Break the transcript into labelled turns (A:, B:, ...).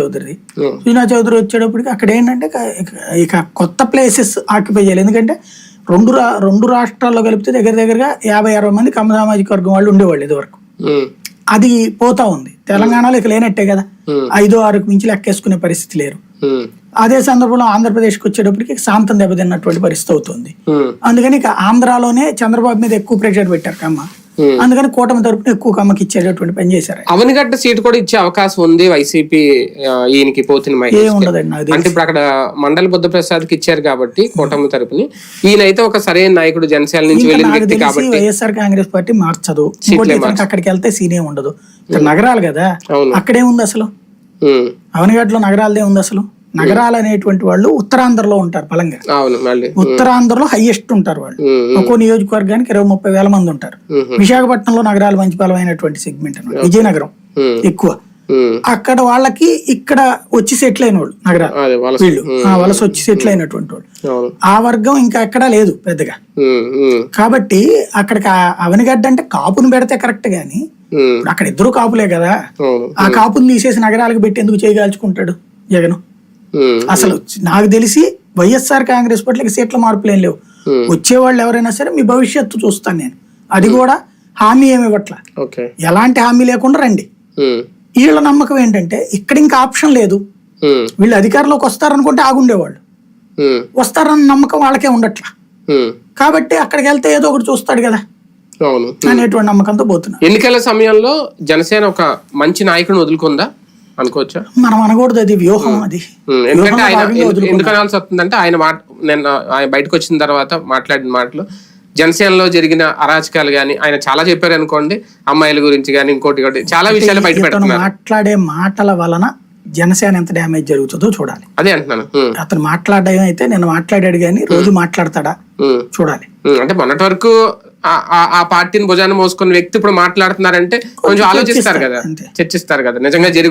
A: చౌదరి సుజనా చౌదరి వచ్చేటప్పటికి అక్కడ ఏంటంటే ఇక- కొత్త ప్లేసెస్ ఆక్యుపై చేయాలి. ఎందుకంటే రెండు రా రెండు రాష్ట్రాల్లో కలిపితే దగ్గర దగ్గరగా యాభై అరవై మంది కమ్మ సామాజిక వర్గం వాళ్ళు ఉండేవాళ్ళు ఇదివరకు. అది పోతా ఉంది. తెలంగాణలో ఇక లేనట్టే కదా. ఐదో ఆరుకు మించి లెక్కేసుకునే పరిస్థితి లేరు. అదే సందర్భంలో ఆంధ్రప్రదేశ్కి వచ్చేటప్పటికి శాంతం దెబ్బతిన్నటువంటి పరిస్థితి అవుతుంది. అందుకని ఇక ఆంధ్రాలోనే చంద్రబాబు మీద ఎక్కువ ప్రెషర్ పెట్టారు కమ్మ. అందుకని కూటమి తరపున ఎక్కువ కమ్మకి ఇచ్చేటటువంటి పని చేశారు
B: అవనిగడ్డ సీట్ కూడా ఇచ్చే అవకాశం ఉంది వైసీపీ ఈయనకి పోతిన. అంటే ఇప్పుడు అక్కడ మండల బుద్ధ ప్రసాద్కి ఇచ్చారు కాబట్టి కూటమి తరపుని. ఈయన అయితే ఒక సరైన నాయకుడు జనసేన నుంచి వెళ్ళిన వ్యక్తి కాబట్టి.
A: వైఎస్ఆర్ కాంగ్రెస్ పార్టీ మార్చదు. అక్కడికి వెళ్తే సీనే ఉండదు. ఇక్కడ నగరాలు కదా. అక్కడే ఉంది అసలు.
B: ఉమ్,
A: అవనగడ్డలో నగరాలదే ఉంది అసలు. నగరాలు అనేటువంటి వాళ్ళు ఉత్తరాంధ్రలో ఉంటారు బలంగా. ఉత్తరాంధ్రలో హైయెస్ట్ ఉంటారు వాళ్ళు. ఒక్కో నియోజకవర్గానికి ఇరవై ముప్పై వేల మంది ఉంటారు. విశాఖపట్నంలో నగరాలు మంచి బలమైనటువంటి సెగ్మెంట్ విజయనగరం ఎక్కువ. అక్కడ వాళ్ళకి ఇక్కడ వచ్చి సెటిల్ అయిన వాళ్ళు నగరాలు. వీళ్ళు. ఆ వలస వచ్చి సెటిల్ అయినటువంటి వాళ్ళు. ఆ వర్గం ఇంకా ఎక్కడా లేదు పెద్దగా. కాబట్టి అక్కడికి అవనిగడ్డ అంటే కాపుని పెడితే కరెక్ట్ గాని అక్కడ ఇద్దరు కాపులే కదా. ఆ కాపుని తీసేసి నగరాలకు పెట్టి ఎందుకు చేయగాల్చుకుంటాడు జగన్? అసలు నాకు తెలిసి వైఎస్ఆర్ కాంగ్రెస్ పార్టీకి సీట్ల మార్పులు ఏం లేవు. వచ్చేవాళ్ళు ఎవరైనా సరే మీ భవిష్యత్తు చూస్తాను నేను. అది కూడా హామీ ఏమి ఇవ్వట్ల? ఎలాంటి హామీ లేకుండా రండి. వీళ్ళ నమ్మకం ఏంటంటే ఇక్కడ ఇంకా ఆప్షన్ లేదు. వీళ్ళు అధికారంలోకి వస్తారనుకుంటే ఆగుండేవాళ్ళు. వస్తారన్న నమ్మకం వాళ్ళకే ఉండట్లా. కాబట్టి అక్కడికి వెళ్తే ఏదో ఒకటి చూస్తాడు కదా. అనేటువంటి నమ్మకంతో పోతున్నారు
B: ఎన్నికల సమయంలో జనసేన ఒక మంచి నాయకుడిని వదులుకుందా? అనుకోవచ్చా?
A: మనం అనకూడదు అది వ్యూహం అది.
B: ఎందుకంటే ఆయన
A: భాగంగా
B: ఎందు-
A: వదులుకున్నారు.
B: ఎందుకు అనాల్సి వస్తుందంటే ఆయన మాట నిన్న ఆయన బయటకు వచ్చిన తర్వాత మాట్లాడిన మాటలు జనసేనలో జరిగిన అరాచకాలు గాని ఆయన చాలా చెప్పారు అనుకోండి అమ్మాయిల గురించి గాని ఇంకోటి చాలా విషయాలు బయట పెడుతున్నారు.
A: మాట్లాడే మాటల వలన జనసేన ఎంత డ్యామేజ్ జరుగుతుందో చూడాలి.
B: అదే అంటున్నాను.
A: అతను మాట్లాడడం అయితే నేను మాట్లాడాడు కానీ రోజు మాట్లాడతాడా? చూడాలి.
B: అంటే మొన్నటి వరకు ఆ- పార్టీని భుజాన్ని మోసుకున్న వ్యక్తి ఇప్పుడు మాట్లాడుతున్నారంటే కొంచెం ఆలోచిస్తారు కదా. చర్చిస్తారు కదా. నిజంగా జరిగి